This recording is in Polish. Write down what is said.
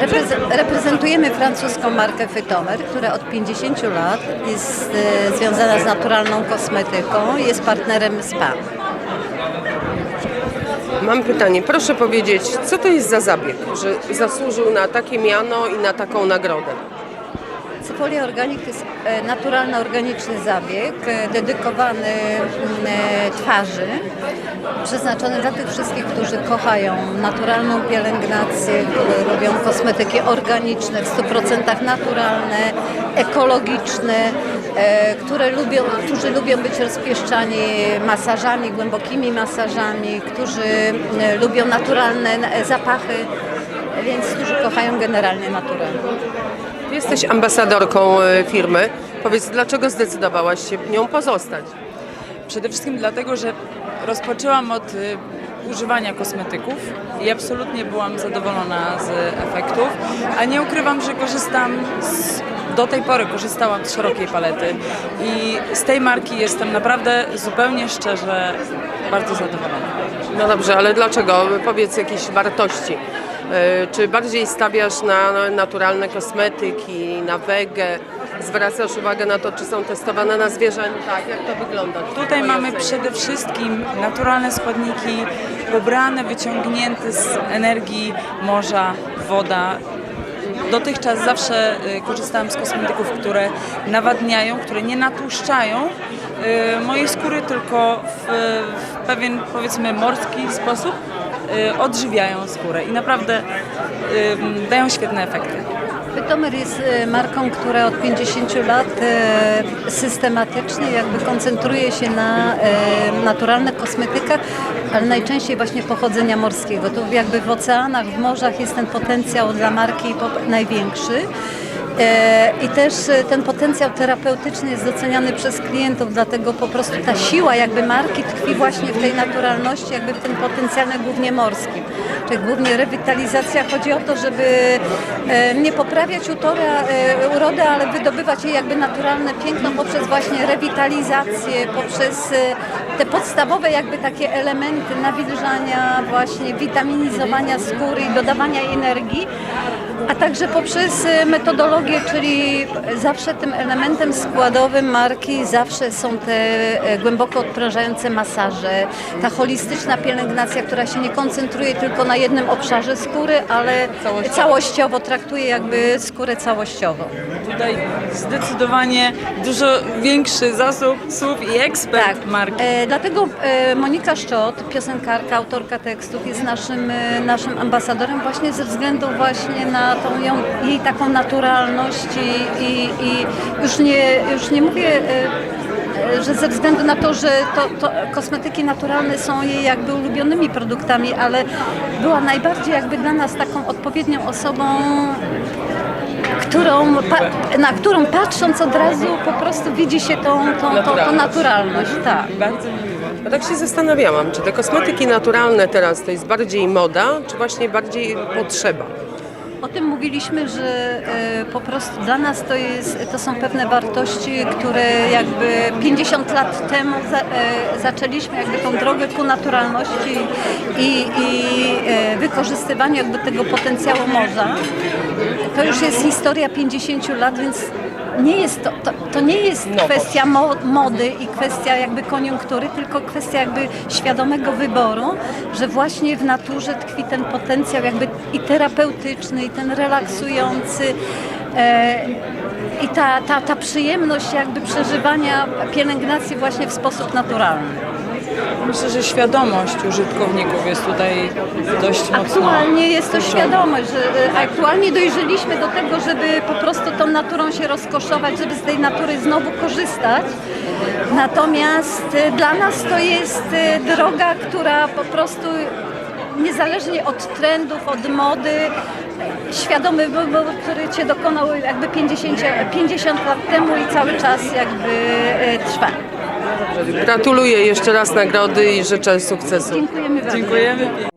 Repreze- reprezentujemy francuską markę Fytomer, która od 50 lat jest e, związana z naturalną kosmetyką i jest partnerem SPA. Mam pytanie, proszę powiedzieć, co to jest za zabieg, że zasłużył na takie miano i na taką nagrodę? Cyfolia Organic to jest e, naturalny, organiczny zabieg e, dedykowany mm, e, twarzy, przeznaczony dla tych wszystkich, którzy kochają naturalną pielęgnację, którzy lubią kosmetyki organiczne, w 100% naturalne, ekologiczne, które lubią, którzy lubią być rozpieszczani masażami, głębokimi masażami, którzy e, lubią naturalne zapachy, więc którzy kochają generalnie naturę. Jesteś ambasadorką e, firmy. Powiedz, dlaczego zdecydowałaś się nią pozostać? Przede wszystkim dlatego, że rozpoczęłam od y, używania kosmetyków i absolutnie byłam zadowolona z efektów, a nie ukrywam, że korzystam z, do tej pory korzystałam z szerokiej palety i z tej marki jestem naprawdę zupełnie szczerze bardzo zadowolona. No dobrze, ale dlaczego? Powiedz jakieś wartości. E, Czy bardziej stawiasz na naturalne kosmetyki, na wegę? Zwracasz uwagę na to, czy są testowane na zwierzętach? Jak to wygląda? Tutaj mamy przede wszystkim naturalne składniki, pobrane, wyciągnięte z energii morza, woda. Dotychczas zawsze y, korzystałam z kosmetyków, które nawadniają, które nie natłuszczają y, mojej skóry, tylko w, w pewien powiedzmy morski sposób odżywiają skórę i naprawdę y, dają świetne efekty. Pytomer jest e, marką, która od 50 lat systematycznie jakby koncentruje się na naturalnych kosmetykach, ale najczęściej właśnie pochodzenia morskiego. To jakby w oceanach, w morzach jest ten potencjał dla marki największy. E, I też e, ten potencjał terapeutyczny jest doceniany przez klientów, dlatego po prostu ta siła jakby marki tkwi właśnie w tej naturalności, jakby w tym potencjale głównie morskim. Czyli głównie rewitalizacja chodzi o to, żeby e, nie poprawiać utora, urody, ale wydobywać jej jakby naturalne piękno poprzez właśnie rewitalizację, poprzez te podstawowe jakby takie elementy nawilżania, właśnie witaminizowania skóry i dodawania energii a także poprzez e, metodologię, czyli zawsze tym elementem składowym marki zawsze są te e, głęboko odprężające masaże, ta holistyczna pielęgnacja, która się nie koncentruje tylko na jednym obszarze skóry, ale Całościowo. całościowo traktuje jakby skórę całościowo. Tutaj zdecydowanie dużo większy zasób słów i ekspert marki. Dlatego e, Monika Szczot, piosenkarka, autorka tekstów, jest naszym, e, naszym ambasadorem właśnie ze względu właśnie na tą ją, jej taką naturalność i, i, i już, nie, już nie mówię e, że ze względu na to, że to, to kosmetyki naturalne są jej jakby ulubionymi produktami, ale była najbardziej jakby dla nas taką odpowiednią osobą, którą, pa, na którą patrząc od razu po prostu widzi się tą, tą, tą, tą naturalność. Tak. Bardzo mi miło. Tak się zastanawiałam, czy te kosmetyki naturalne teraz to jest bardziej moda, czy właśnie bardziej potrzeba? O tym mówiliśmy, że e, po prostu dla nas to, jest, to są pewne wartości, które jakby 50 lat temu e, zaczęliśmy jakby tą drogę ku naturalności i, i e, wykorzystywaniu jakby tego potencjału morza. To już jest historia 50 lat, więc nie jest to, to, to nie jest Nowość. kwestia mo, mody i kwestia jakby koniunktury, tylko kwestia jakby świadomego wyboru, że właśnie w naturze tkwi ten potencjał jakby i terapeutyczny, i ten relaksujący. E, I ta, ta, ta przyjemność jakby przeżywania pielęgnacji właśnie w sposób naturalny. Myślę, że świadomość użytkowników jest tutaj dość mocno. Aktualnie jest to świadomość, że e, aktualnie dojrzeliśmy do tego, żeby po prostu tą naturą się rozkoszować, żeby z tej natury znowu korzystać. Natomiast e, dla nas to jest droga, która po prostu niezależnie od trendów, od mody, świadomy wybór, który Cię dokonał jakby 50, 50 lat temu i cały czas jakby e, trwa. Gratuluję jeszcze raz nagrody i życzę sukcesu. Dziękujemy bardzo. Dziękujemy.